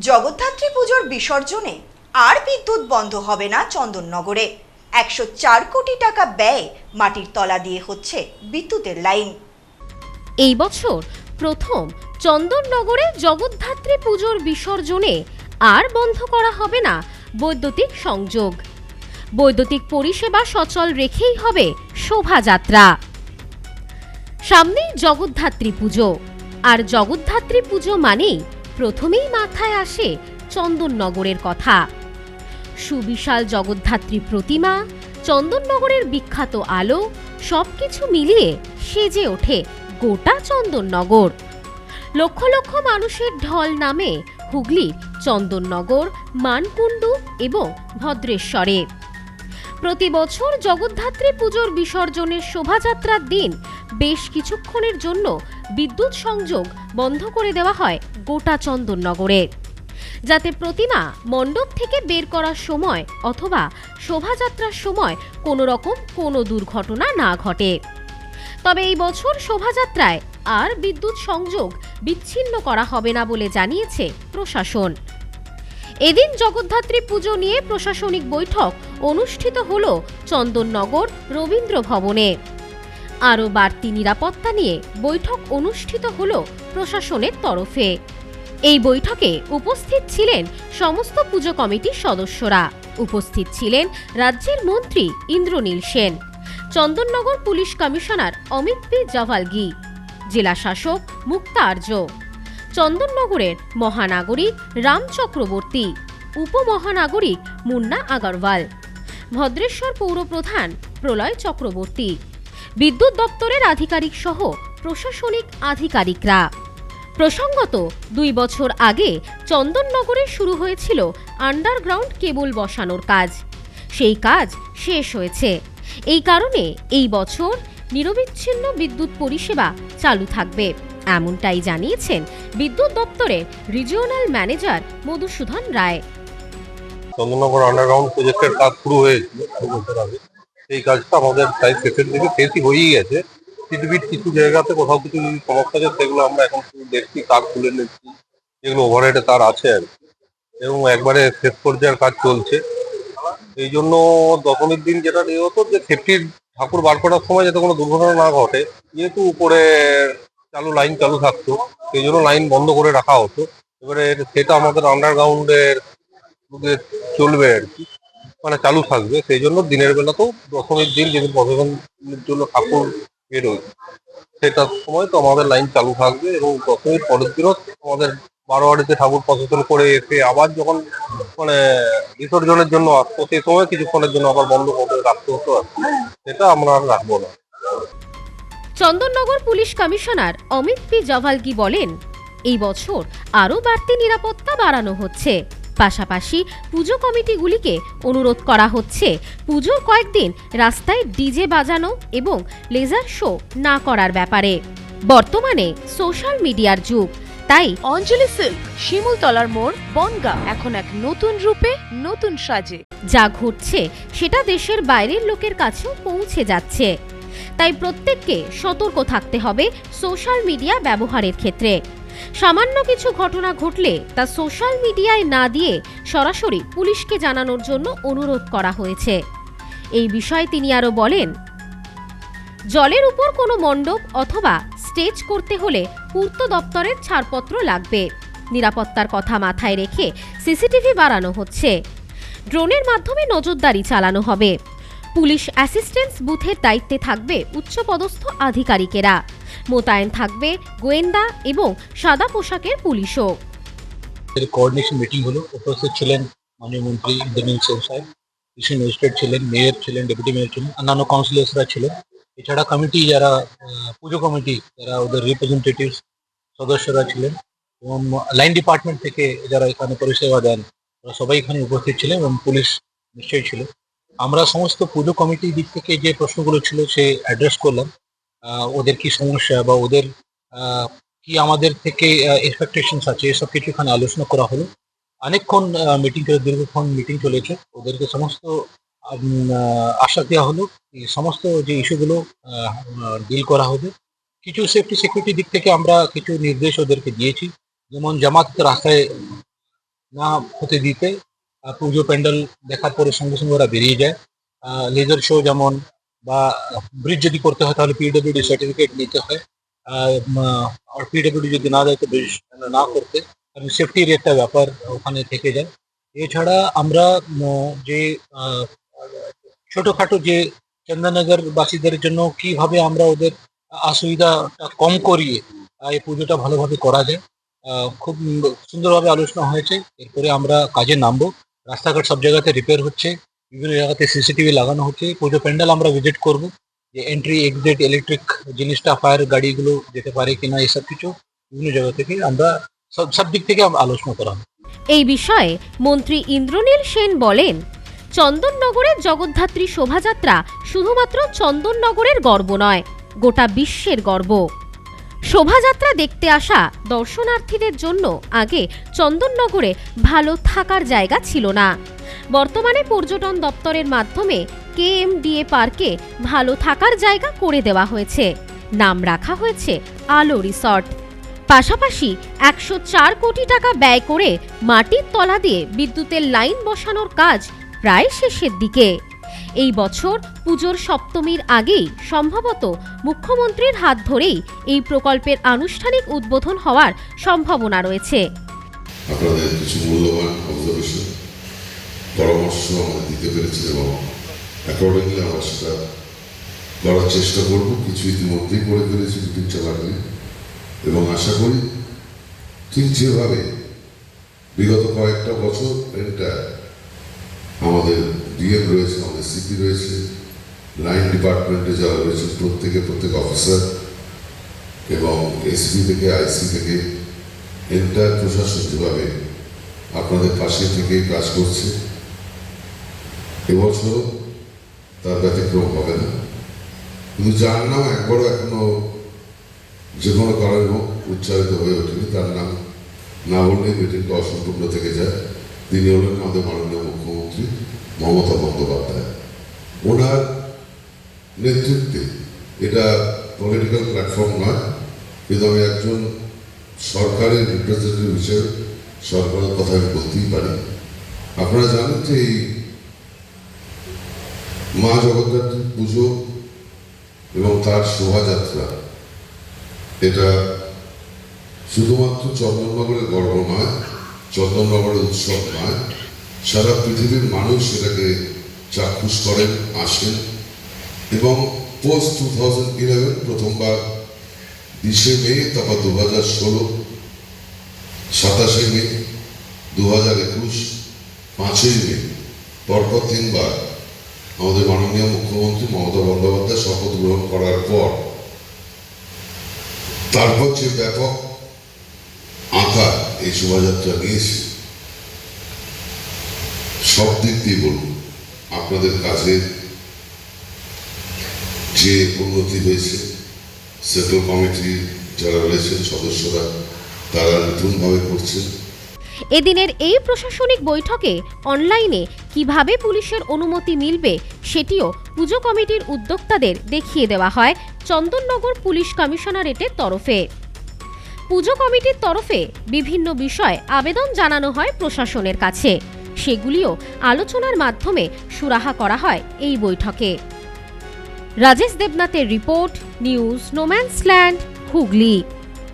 জগদ্ধাত্রী পুজোর বিসর্জনে আর বিদ্যুৎ বন্ধ হবে না চন্দননগরে। একশো চার কোটি টাকা ব্যয় মাটির তলা দিয়ে হচ্ছে বিদ্যুতের লাইন। এই বছর প্রথম চন্দননগরে জগদ্ধাত্রী পুজোর বিসর্জনে আর বন্ধ করা হবে না বৈদ্যুতিক সংযোগ। বৈদ্যুতিক পরিষেবা সচল রেখেই হবে শোভাযাত্রা। সামনেই জগদ্ধাত্রী পুজো। আর জগদ্ধাত্রী পুজো মানেই প্রথমেই মাথায় আসে চন্দননগরের কথা। সুবিশাল জগদ্ধাত্রী প্রতিমা, চন্দননগরের বিখ্যাত আলো, সবকিছু মিলিয়ে সেজে ওঠে গোটা চন্দননগর। লক্ষ লক্ষ মানুষের ঢল নামে হুগলির চন্দননগর, মানকুণ্ডু এবং ভদ্রেশ্বরে। প্রতি বছর জগদ্ধাত্রী পুজোর বিসর্জনের শোভাযাত্রার দিন বেশ কিছুক্ষণের জন্য বিদ্যুৎ সংযোগ বন্ধ করে দেওয়া হয় গোটা চন্দননগরে। যাতে প্রতিমা মণ্ডপ থেকে বের করার সময় অথবা শোভাযাত্রার সময় কোনো রকম কোনো দুর্ঘটনা না ঘটে। তবে এই বছর শোভাযাত্রায় আর বিদ্যুৎ সংযোগ বিচ্ছিন্ন করা হবে না বলে জানিয়েছে প্রশাসন। এদিন জগদ্ধাত্রী পুজো নিয়ে প্রশাসনিক বৈঠক অনুষ্ঠিত হল চন্দননগর রবীন্দ্র ভবনে। আরও বাড়তি নিরাপত্তা নিয়ে বৈঠক অনুষ্ঠিত হল প্রশাসনের তরফে। এই বৈঠকে উপস্থিত ছিলেন সমস্ত পুজো কমিটির সদস্যরা। উপস্থিত ছিলেন রাজ্যের মন্ত্রী Indranil Sen, Chandannagar police commissioner Amit P Javalgi, জেলা শাসক মুক্তা আর্য, চন্দননগরের মহানাগরিক রাম চক্রবর্তী, উপমহানাগরিক মুন্না আগরওয়াল, ভদ্রেশ্বর পৌরপ্রধান প্রলয় চক্রবর্তী বিদ্যুৎ দপ্তরের আধিকারিক সহ প্রশাসনিক আধিকারিকরা। প্রসঙ্গত, দুই বছর আগে চন্দননগরে শুরু হয়েছিল আন্ডারগ্রাউন্ড কেবল বসানোর কাজ। সেই কাজ শেষ হয়েছে। এই কারণে এই বছর নিরবিচ্ছিন্ন বিদ্যুৎ পরিষেবা চালু থাকবে। এমনটাই জানিয়েছেন বিদ্যুৎ দপ্তরের regional manager Madhusudan Roy. Chandannagar underground প্রজেক্টের কাজ শুরু হয়েছিল দু বছর আগে সেই কাজটা আমাদের প্রায় শেষের দিকে শেষই হয়েই গেছে। পৃথিবীর কিছু জায়গাতে কোথাও কিছু যদি সমস্যা আছে সেগুলো আমরা এখন দেখছি তার খুলে নিচ্ছি, যেগুলো ওভারহেডে তার আছে আর এবং একবারে শেষ পর্যায়ের কাজ চলছে। এই জন্য দশমীর দিন যেটা ইয়ে হতো, যে সেফটির ঠাকুর বার করার সময় যাতে কোনো দুর্ঘটনা না ঘটে, যেহেতু উপরে চালু লাইন চালু থাকতো, সেই জন্য লাইন বন্ধ করে রাখা হতো। এবারে সেটা আমাদের আন্ডারগ্রাউন্ডের চলবে আর কি। মানে চালু থাকবে, সেই জন্য দিনের বেলাতেও দশমীর দিন যেদিন প্রশাসনের জন্য ঠাকুর বেরোয় সেটার সময় তো আমাদের লাইন চালু থাকবে এবং দশমীর পরের দিনও আমাদের বারোয়ারিতে ঠাকুর প্রশাসন করে এসে আবার যখন মানে বিসর্জনের জন্য আসতো, সেই সময় কিছুক্ষণের জন্য আবার বন্ধ করে রাখতে হতো আর। সেটা আমরা আর রাখব না Chandannagar police commissioner Amit P Javalgi বলেন, এই বছর আরও বাড়তি নিরাপত্তা বাড়ানো হচ্ছে পাশাপাশি পুজো কমিটিগুলিকে অনুরোধ করা হচ্ছে পুজোর কয়েকদিন রাস্তায় ডিজে বাজানো এবং লেজার শো না করার ব্যাপারে। বর্তমানে সোশ্যাল মিডিয়ার যুগ তাই অঞ্জলি সিল্ক শিমুলতলার মোড় বনগা এখন এক নতুন রূপে নতুন সাজে। যা ঘটছে সেটা দেশের বাইরের লোকের কাছেও পৌঁছে যাচ্ছে। তাই প্রত্যেককে সতর্ক থাকতে হবে সোশ্যাল মিডিয়া ব্যবহারের ক্ষেত্রে। সামান্য কিছু ঘটনা ঘটলে তা সোশ্যাল মিডিয়ায় না দিয়ে সরাসরি পুলিশকে জানানোর জন্য অনুরোধ করা হয়েছে। এই বিষয়ে তিনি আরও বলেন, জলের উপর কোনো মণ্ডপ অথবা স্টেজ করতে হলে পূর্ত দপ্তরের ছাড়পত্র লাগবে। নিরাপত্তার কথা মাথায় রেখে সিসিটিভি বাড়ানো হচ্ছে। ড্রোনের মাধ্যমে নজরদারি চালানো হবে। পুলিশ অ্যাসিস্ট্যান্স বুথের দায়িত্বে থাকবে উচ্চপদস্থ আধিকারিকেরা। মোতায়েন থাকবে গোয়েন্দা এবং সাদা পোশাকের পুলিশও। কোঅর্ডিনেশন মিটিং হলো। উপস্থিত ছিলেন মাননীয় মন্ত্রী ইন্দ্রনীল সেন সাহেব, কৃষি ম্যাজিস্ট্রেট ছিলেন মেয়র ছিলেন ডেপুটি মেয়র ছিলেন, অন্যান্য কাউন্সিলর্সরা ছিলেন। এছাড়া কমিটি যারা পুজো কমিটি যারা ওদের রিপ্রেজেন্টেটিভ সদস্যরা ছিলেন এবং লাইন ডিপার্টমেন্ট থেকে যারা এখানে পরিষেবা দেন, ওরা সবাই এখানে উপস্থিত ছিলেন এবং পুলিশ নিশ্চয়ই ছিল। আমরা সমস্ত পুজো কমিটির দিক থেকে যে প্রশ্নগুলো ছিল সে অ্যাড্রেস করলাম। ওদের কি সমস্যা বা ওদের কি আমাদের থেকে এক্সপেকটেশনস আছে? এসব কিছু এখানে আলোচনা করা হলো। অনেকক্ষণ মিটিং করে দীর্ঘক্ষণ মিটিং চলেছে। ওদেরকে সমস্ত আশ্বাস দেওয়া হলো সমস্ত যে ইস্যুগুলো ডিল করা হবে। কিছু সেফটি সিকিউরিটি দিক থেকে আমরা কিছু নির্দেশ ওদেরকে দিয়েছি। যেমন জামাত রাস্তায় না হতে দিতে পুজো প্যান্ডেল দেখার পরে সঙ্গে সঙ্গে ওরা বেরিয়ে যায়। লেজার শো যেমন বা ব্রিজ যদি করতে হয়, তাহলে পিডব্লিউডি সার্টিফিকেট নিতে হয়। আর পিডব্লিউডি যদি না দেয়, তো ব্রিজ না করতে। কারণ সেফটির একটা ব্যাপার ওখানে থেকে যায়। এছাড়া আমরা যে ছোটখাটো যে চন্দননগর বাসীদের জন্য কীভাবে আমরা ওদের অসুবিধাটা কম করিয়ে এই পুজোটা ভালোভাবে করা যায় খুব সুন্দরভাবে আলোচনা হয়েছে। এরপরে আমরা কাজে নামবো। রাস্তাঘাট সব জায়গাতে রিপেয়ার হচ্ছে। বিভিন্ন জায়গাতে সিসিটিভি লাগানো হচ্ছে। পুজো প্যান্ডেল আমরা ভিজিট করব। যে এন্ট্রি এক্সিট ইলেকট্রিক জিনিসটা ফায়ার গাড়িগুলো যেতে পারে কিনা, এসব কিছু বিভিন্ন জায়গা থেকে আমরা সব সব দিক থেকে আলোচনা করা। এই বিষয়ে মন্ত্রী ইন্দ্রনীল সেন বলেন, চন্দননগরের জগদ্ধাত্রী শোভাযাত্রা শুধুমাত্র চন্দননগরের গর্ব নয়, গোটা বিশ্বের গর্ব। শোভাযাত্রা দেখতে আসা দর্শনার্থীদের জন্য আগে চন্দননগরে ভালো থাকার জায়গা ছিল না। বর্তমানে পর্যটন দপ্তরের মাধ্যমে কেএমডিএ পার্কে ভালো থাকার জায়গা করে দেওয়া হয়েছে। নাম রাখা হয়েছে আলো রিসর্ট। পাশাপাশি একশো চার কোটি টাকা ব্যয় করে মাটির তলা দিয়ে বিদ্যুতের লাইন বসানোর কাজ প্রায় শেষের দিকে। এই বছর পুজোর সপ্তমীর আগেই সম্ভবত মুখ্যমন্ত্রীর হাত ধরেই এই প্রকল্পের আনুষ্ঠানিক উদ্বোধন হওয়ার সম্ভাবনা রয়েছে। করার চেষ্টা করব। কিছু ইতিমধ্যেই করে ফেলেছি চালানি এবং আশা করি ঠিক যেভাবে বিগত কয়েকটা বছর এটা আমাদের ডিএম রয়েছে আমাদের সিপি রয়েছে লাইন ডিপার্টমেন্টে যারা রয়েছে প্রত্যেকে প্রত্যেক অফিসার এবং এসপি থেকে আইসি থেকে এন্টায়ার প্রশাসন যেভাবে আপনাদের পাশে থেকে কাজ করছে এবছর তার ব্যতিক্রম হবে না। কিন্তু যার নাম একবারও এখনও যে কোনো কারণে হোক উচ্চারিত হয়ে ওঠেনি। তার নাম না বললেই মিটিংটা অসম্পূর্ণ থেকে যায়। তিনি হলেন আমাদের মাননীয় মমতা বন্দ্যোপাধ্যায় ওনার নেতৃত্বে, এটা পলিটিক্যাল প্ল্যাটফর্ম নয়, কিন্তু আমি একজন সরকারের রিপ্রেজেন্টেটিভ হিসেবে সরকারের কথা আমি বলতেই পারি। আপনারা জানেন যে এই মা জগদ্ধাত্রী পুজো এবং তার শোভাযাত্রা, এটা শুধুমাত্র চন্দননগরের গর্ব নয়, চন্দননগরের উৎসব নয় সারা পৃথিবীর মানুষ এটাকে চাক্ষুষ করেন, আসেন। এবং পোস্ট টু থাউজেন্ড ইলেভেন প্রথমবার বিশে মে, তারপর দু হাজার ষোলো, সাতাশে মে দু হাজার একুশ, পাঁচই মে, পরপর তিনবার আমাদের মাননীয় মুখ্যমন্ত্রী মমতা বন্দ্যোপাধ্যায় শপথ গ্রহণ করার পর তারপর যে ব্যাপক আঁকা এই শোভাযাত্রা নিয়েছে সব দিক দিয়ে বলুন, আপনাদের কাজের যে উন্নতি হয়েছে সেন্ট্রাল কমিটির যারা রয়েছেন, সদস্যরা, তারা নতুনভাবে করছেন। এদিনের এই প্রশাসনিক বৈঠকে অনলাইনে কীভাবে পুলিশের অনুমতি মিলবে, সেটিও পুজো কমিটির উদ্যোক্তাদের দেখিয়ে দেওয়া হয় চন্দননগর পুলিশ কমিশনারেটের তরফে। পুজো কমিটির তরফে বিভিন্ন বিষয়ে আবেদন জানানো হয় প্রশাসনের কাছে। সেগুলিও আলোচনার মাধ্যমে সুরাহা করা হয় এই বৈঠকে। Rajesh দেবনাথের report news no man's land Hooghly.